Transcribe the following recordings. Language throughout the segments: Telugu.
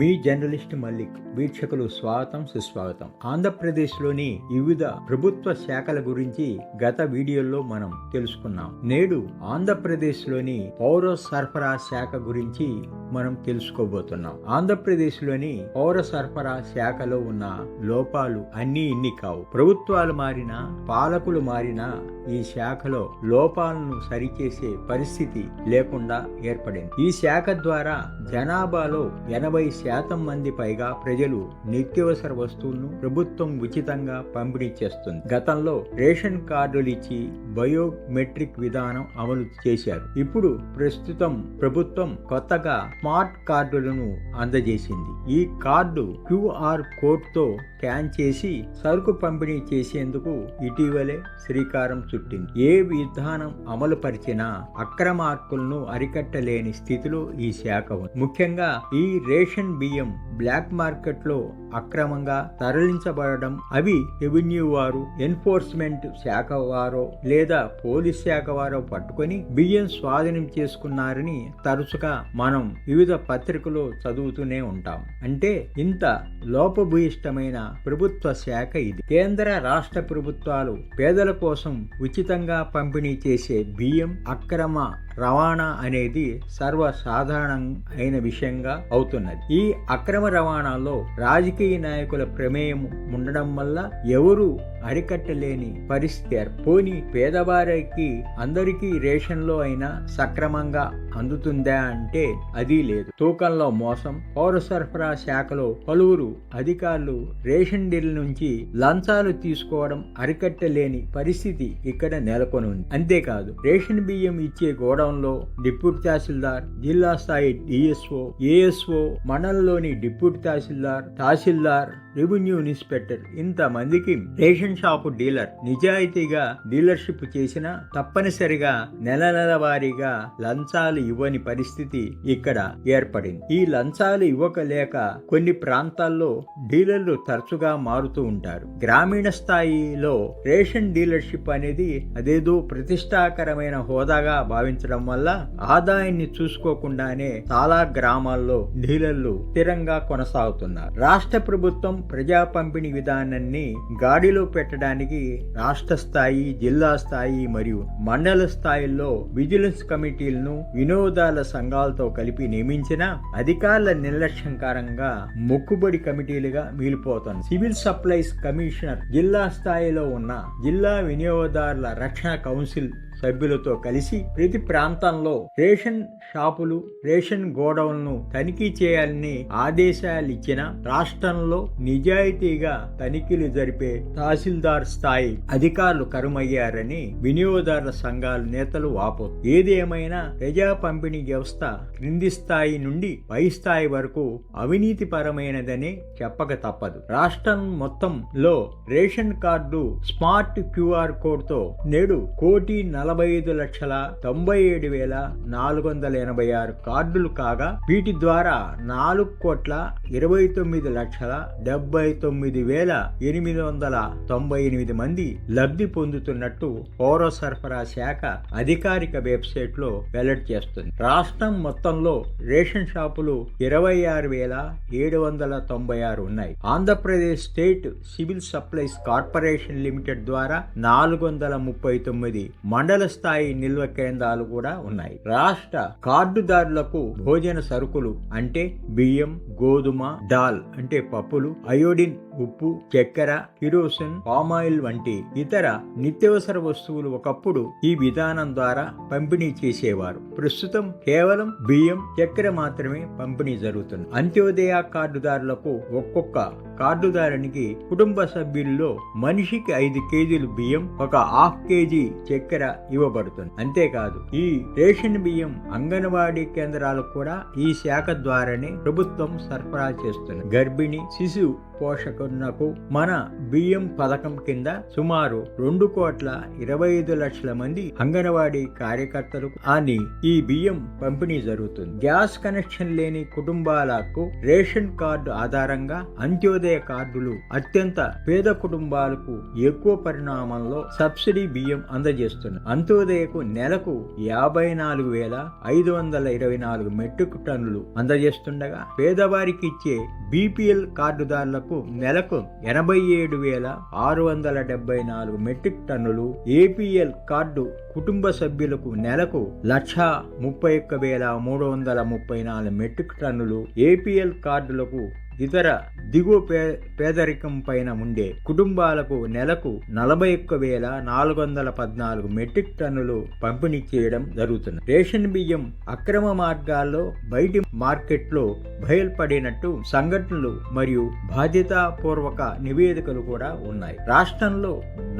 మీ జర్నలిస్ట్ మల్లిక్ వీక్షకులు స్వాగతం సుస్వాగతం. ఆంధ్రప్రదేశ్లోని వివిధ ప్రభుత్వ శాఖల గురించి గత వీడియోల్లో మనం తెలుసుకున్నాం. నేడు ఆంధ్రప్రదేశ్లోని పౌర సరఫరా శాఖ గురించి మనం తెలుసుకోబోతున్నాం. ఆంధ్రప్రదేశ్లోని పౌర సరఫరా శాఖలో ఉన్న లోపాలు అన్నీ ఇన్ని కావు. ప్రభుత్వాలు మారినా పాలకులు మారినా ఈ శాఖలో లోపాలను సరిచేసే పరిస్థితి లేకుండా ఏర్పడింది. ఈ శాఖ ద్వారా జనాభాలో ఎనభై శాతం శాతం మంది పైగా ప్రజలు నిత్యావసర వస్తువులను ప్రభుత్వం ఉచితంగా పంపిణీ చేస్తుంది. గతంలో రేషన్ కార్డులు ఇచ్చి బయోమెట్రిక్ విధానం అమలు చేశారు. ఇప్పుడు ప్రస్తుతం ప్రభుత్వం కొత్తగా స్మార్ట్ కార్డులను అందజేసింది. ఈ కార్డు క్యూఆర్ కోడ్తో స్కాన్ చేసి సరుకు పంపిణీ చేసేందుకు ఇటీవలే శ్రీకారం చుట్టింది. ఏ విధానం అమలు పరిచినా అక్రమార్కులను అరికట్టలేని స్థితిలో ఈ శాఖ ఉంది. ముఖ్యంగా ఈ రేషన్ బియ్యం బ్లాక్ మార్కెట్లో అక్రమంగా తరలించబడడం అవి రెవెన్యూ వారు ఎన్ఫోర్స్మెంట్ శాఖ వారో లేదా పోలీస్ శాఖ వారో పట్టుకొని బియ్యం స్వాధీనం చేసుకున్నారని తరచుగా మనం వివిధ పత్రికలో చదువుతూనే ఉంటాం. అంటే ఇంత లోపభూయిష్టమైన ప్రభుత్వ శాఖ ఇది. కేంద్ర రాష్ట్ర ప్రభుత్వాలు పేదల కోసం ఉచితంగా పంపిణీ చేసే బియ్యం అక్రమ రవాణా అనేది సర్వసాధారణం అయిన విషయంగా అవుతున్నది. ఈ అక్రమ రవాణాలో రాజకీయ నాయకుల ప్రమేయం ఉండడం వల్ల ఎవరు అరికట్టలేని పరిస్థితి పోని పేదవారికి అందరికీ రేషన్లో అయినా సక్రమంగా అందుతుందా అంటే అది లేదు. తూకంలో మోసం పౌర సరఫరా శాఖలో పలువురు అధికారులు రేషన్ డీల్ నుంచి లంచాలు తీసుకోవడం అరికట్టలేని పరిస్థితి ఇక్కడ నెలకొని ఉంది అంతేకాదు రేషన్ బియ్యం ఇచ్చే గోడౌన్లో డిప్యూటీ తహసీల్దార్ జిల్లా స్థాయి డిఎస్ఓ ఏఎస్ఓ మండలంలోని deputy tahsildar tahsildar revenue inspector. ఇంతమందికి రేషన్ షాపు డీలర్. నిజాయితీగా డీలర్షిప్ చేసిన తప్పనిసరిగా నెల నెల వారీగా లంచాలు ఇవ్వని పరిస్థితి ఇక్కడ ఏర్పడింది. ఈ లంచాలు ఇవ్వకలేక కొన్ని ప్రాంతాల్లో డీలర్లు తరచుగా మారుతూ ఉంటారు. గ్రామీణ స్థాయిలో రేషన్ డీలర్షిప్ అనేది అదేదో ప్రతిష్టాకరమైన హోదాగా భావించడం వల్ల ఆదాయాన్ని చూసుకోకుండానే చాలా గ్రామాల్లో డీలర్లు స్థిరంగా కొనసాగుతున్నారు. రాష్ట్ర ప్రభుత్వం ప్రజా పంపిణీ విధానాన్ని గాడిలో పెట్టడానికి రాష్ట్ర స్థాయి జిల్లా స్థాయి మరియు మండల స్థాయిల్లో విజిలెన్స్ కమిటీలను వినోదాల సంఘాలతో కలిపి నియమించిన అధికారుల నిర్లక్ష్యం కారణంగా మొక్కుబడి కమిటీలుగా మిగిలిపోతుంది. సివిల్ సప్లైస్ కమిషనర్ జిల్లా స్థాయిలో ఉన్న జిల్లా వినియోగదారుల రక్షణ కౌన్సిల్ సభ్యులతో కలిసి ప్రతి ప్రాంతంలో రేషన్ షాపులు రేషన్ గోడౌన్ను తనిఖీ చేయాలని ఆదేశాలు ఇచ్చిన రాష్ట్రంలో నిజాయితీగా తనిఖీలు జరిపే తహసీల్దార్ స్థాయి అధికారులు కరుమయ్యారని వినియోగదారుల సంఘాల నేతలు వాపో ఏదేమైనా ప్రజా పంపిణీ వ్యవస్థ క్రింది స్థాయి నుండి పై స్థాయి వరకు అవినీతి పరమైనదని చెప్పక తప్పదు. రాష్ట్రం మొత్తంలో రేషన్ కార్డు స్మార్ట్ క్యూఆర్ కోడ్తో నేడు కోటి నలభై నలభై ఐదు లక్షల తొంభై ఏడు వేల నాలుగు వందల ఎనభై ఆరు కార్డులు కాగా వీటి ద్వారా నాలుగు కోట్ల ఇరవై తొమ్మిది లక్షల డెబ్బై తొమ్మిది వేల ఎనిమిది వందల తొంభై ఎనిమిది మంది లబ్ధి పొందుతున్నట్టు పౌర సరఫరా శాఖ అధికారిక వెబ్సైట్లో వెల్లడి చేస్తుంది. రాష్ట్రం మొత్తంలో రేషన్ షాపులు ఇరవై ఆరు వేల ఏడు వందల తొంభై ఆరు ఉన్నాయి. Andhra Pradesh state civil supplies corporation limited ద్వారా నాలుగు వందల ముప్పై తొమ్మిది మండల స్థాయి నిల్వ కేంద్రాలు కూడా ఉన్నాయి. రాష్ట్ర కార్డుదారులకు భోజన సరుకులు అంటే బియ్యం గోధుమ దాల్ అంటే పప్పులు అయోడిన్ ఉప్పు చక్కెర కిరోసిన్ పామాయిల్ వంటి ఇతర నిత్యవసర వస్తువులు ఒకప్పుడు ఈ విధానం ద్వారా పంపిణీ చేసేవారు. ప్రస్తుతం కేవలం బియ్యం చక్కెర మాత్రమే పంపిణీ జరుగుతుంది. అంత్యోదయ కార్డుదారులకు ఒక్కొక్క కార్డుదారునికి కుటుంబ సభ్యుల్లో మనిషికి ఐదు కేజీలు బియ్యం ఒక హాఫ్ కేజీ చక్కెర ఇవ్వబడుతుంది. అంతేకాదు ఈ రేషన్ బియ్యం అంగన్వాడీ కేంద్రాలకు కూడా ఈ శాఖ ద్వారానే ప్రభుత్వం సరఫరా చేస్తుంది గర్భిణి శిశువు పోషకునకు మన బియ్యం పథకం కింద సుమారు రెండు కోట్ల ఇరవై ఐదు లక్షల మంది అంగన్వాడీ కార్యకర్తలకు అని ఈ బియ్యం పంపిణీ జరుగుతుంది. గ్యాస్ కనెక్షన్ లేని కుటుంబాలకు రేషన్ కార్డు ఆధారంగా అంత్యోదయ కార్డులు అత్యంత పేద కుటుంబాలకు ఎక్కువ పరిణామంలో సబ్సిడీ బియ్యం అందజేస్తుంది అంత్యోదయకు నెలకు యాభై నాలుగు వేల ఐదు వందల ఇరవై నాలుగు మెట్రిక్ టన్నులు అందజేస్తుండగా పేదవారికి ఇచ్చే బీపీఎల్ కార్డుదారులకు నెలకు ఎనభై ఏడు వేల ఆరు వందల డెబ్బై నాలుగు మెట్రిక్ టన్నులు ఏపీఎల్ కార్డు కుటుంబ సభ్యులకు నెలకు లక్ష ముప్పై ఒక్క వేల మూడు వందల ముప్పై నాలుగు మెట్రిక్ టన్నులు ఏపీఎల్ కార్డులకు ఇతర దిగువ పే పేదరికం పైన ఉండే కుటుంబాలకు నెలకు నలభై ఒక్క వేల నాలుగు వందల పద్నాలుగు మెట్రిక్ టన్నులు పంపిణీ చేయడం జరుగుతుంది. రేషన్ బియ్యం అక్రమ మార్గాల్లో బయటి మార్కెట్లో బయల్పడినట్టు సంఘటనలు మరియు బాధ్యతాపూర్వక నివేదికలు కూడా ఉన్నాయి. రాష్ట్రంలో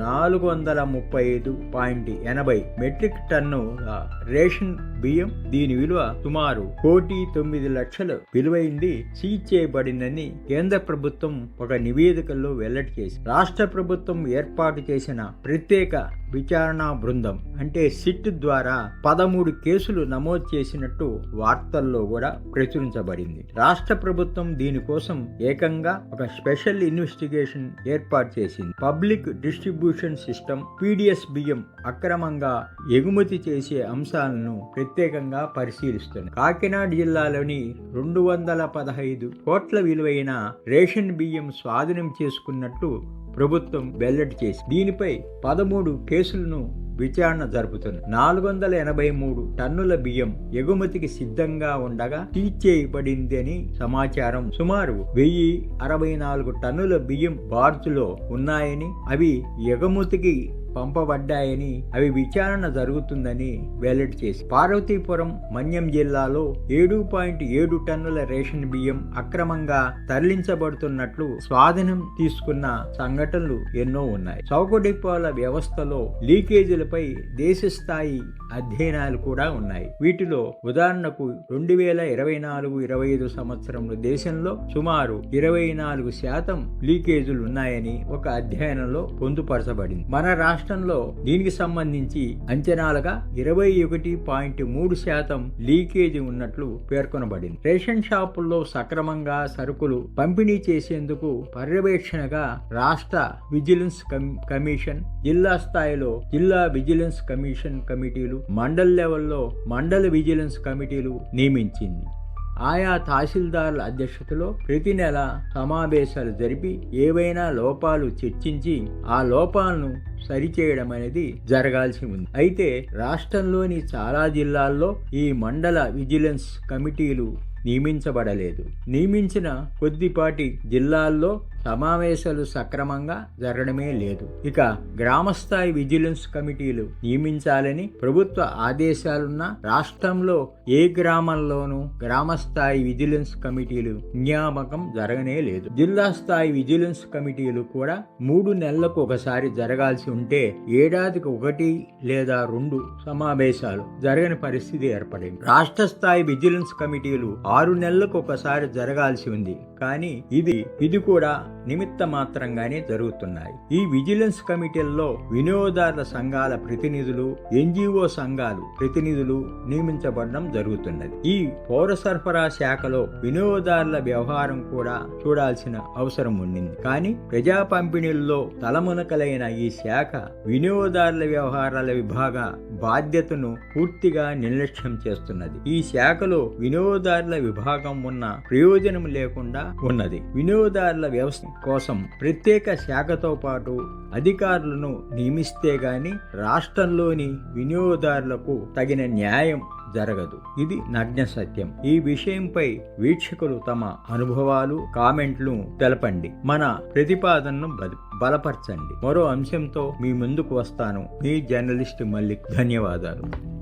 నాలుగు వందల ముప్పై ఐదు పాయింట్ ఎనభై మెట్రిక్ టన్ను రేషన్ బియ్యం దీని విలువ సుమారు కోటి తొమ్మిది లక్షలు విలువైంది. సీజ్ చేయబడిందని కేంద్ర ప్రభుత్వం ఒక నివేదికలో వెల్లడి చేసి రాష్ట్ర ప్రభుత్వం ఏర్పాటు చేసిన ప్రత్యేక విచారణ బృందం అంటే సిట్ ద్వారా పదమూడు కేసులు నమోదు చేసినట్టు వార్తల్లో కూడా ప్రచురించబడింది. రాష్ట్ర ప్రభుత్వం దీనికోసం ఏకంగా ఒక స్పెషల్ ఇన్వెస్టిగేషన్ ఏర్పాటు చేసింది. పబ్లిక్ డిస్ట్రిబ్యూషన్ సిస్టమ్ పీడిఎస్ బియ్యం అక్రమంగా ఎగుమతి చేసే అంశాలను ప్రత్యేకంగా పరిశీలిస్తుంది. కాకినాడ జిల్లాలోని రెండు వందల పదహైదు కోట్ల విలువైన రేషన్ బియ్యం స్వాధీనం చేసుకున్నట్టు ప్రభుత్వం వెల్లడి చేసి దీనిపై పదమూడు కేసులను విచారణ జరుపుతుంది. నాలుగు వందల ఎనభై మూడు టన్నుల బియ్యం ఎగుమతికి సిద్ధంగా ఉండగా సీజ్ చేయబడిందని సమాచారం. సుమారు వెయ్యి అరవై నాలుగు టన్నుల బియ్యం బార్జులో ఉన్నాయని అవి ఎగుమతికి పంపబడ్డాయని అవి విచారణ జరుగుతుందని వెల్లడి చేసి పార్వతీపురం మన్యం జిల్లాలో ఏడు పాయింట్ ఏడు టన్నుల రేషన్ బియ్యం అక్రమంగా తరలించబడుతున్నట్లు స్వాధీనం తీసుకున్న సంఘటనలు ఎన్నో ఉన్నాయి. చౌక డిపోల వ్యవస్థలో లీకేజీలపై దేశ స్థాయి అధ్యయనాలు కూడా ఉన్నాయి. వీటిలో ఉదాహరణకు రెండు వేల ఇరవై నాలుగు ఇరవై ఐదు సంవత్సరంలో దేశంలో సుమారు ఇరవై నాలుగు శాతం లీకేజీలు ఉన్నాయని ఒక అధ్యయనంలో పొందుపరచబడింది. మన రాష్ట్రంలో దీనికి సంబంధించి అంచనాలుగా ఇరవై ఒకటి పాయింట్ మూడు శాతం లీకేజీ ఉన్నట్లు పేర్కొనబడింది. రేషన్ షాపుల్లో సక్రమంగా సరుకులు పంపిణీ చేసేందుకు పర్యవేక్షణగా రాష్ట్ర విజిలెన్స్ కమిషన్ జిల్లా స్థాయిలో జిల్లా విజిలెన్స్ కమిషన్ కమిటీలు మండల్ లెవెల్లో మండల విజిలెన్స్ కమిటీలు నియమించింది. ఆయా తహసీల్దార్ల అధ్యక్షతలో ప్రతి నెల సమావేశాలు జరిపి ఏవైనా లోపాలు చర్చించి ఆ లోపాలను సరిచేయడం అనేది జరగాల్సి ఉంది. అయితే రాష్ట్రంలోని చాలా జిల్లాల్లో ఈ మండల విజిలెన్స్ కమిటీలు నియమించబడలేదు. నియమించిన కొద్దిపాటి జిల్లాల్లో సమావేశాలు సక్రమంగా జరగడమే లేదు. ఇక గ్రామస్థాయి విజిలెన్స్ కమిటీలు నియమించాలని ప్రభుత్వ ఆదేశాలున్న రాష్ట్రంలో ఏ గ్రామంలోనూ గ్రామస్థాయి విజిలెన్స్ కమిటీలు నియామకం జరగనే లేదు. జిల్లా స్థాయి విజిలెన్స్ కమిటీలు కూడా మూడు నెలలకు ఒకసారి జరగాల్సి ఉంటే ఏడాదికి ఒకటి లేదా రెండు సమావేశాలు జరగని పరిస్థితి ఏర్పడింది. రాష్ట్ర స్థాయి విజిలెన్స్ కమిటీలు ఆరు నెలలకు ఒకసారి జరగాల్సి ఉంది. కానీ ఇది ఇది కూడా నిమిత్త మాత్రంగానే జరుగుతున్నాయి. ఈ విజిలెన్స్ కమిటీల్లో వినియోగదారుల సంఘాల ప్రతినిధులు ఎన్జిఓ సంఘాలు ప్రతినిధులు నియమించబడడం జరుగుతున్నది. ఈ పౌర సరఫరా శాఖలో వినియోగదారుల వ్యవహారం కూడా చూడాల్సిన అవసరం ఉండింది. కానీ ప్రజా పంపిణీల్లో తలమునకలైన ఈ శాఖ వినియోగదారుల వ్యవహారాల విభాగ బాధ్యతను పూర్తిగా నిర్లక్ష్యం చేస్తున్నది. ఈ శాఖలో వినియోగదారుల విభాగం ఉన్న ప్రయోజనం లేకుండా ఉన్నది. వినియోగదారుల వ్యవస్థ కోసం ప్రత్యేక శాఖతో పాటు అధికారులను నియమిస్తే గాని రాష్ట్రంలోని వినియోగదారులకు తగిన న్యాయం జరగదు. ఇది నగ్న సత్యం. ఈ విషయంపై వీక్షకులు తమ అనుభవాలు కామెంట్లు తెలపండి. మన ప్రతిపాదనను బలపరచండి. మరో అంశంతో మీ ముందుకు వస్తాను. మీ జర్నలిస్ట్ మల్లిక్. ధన్యవాదాలు.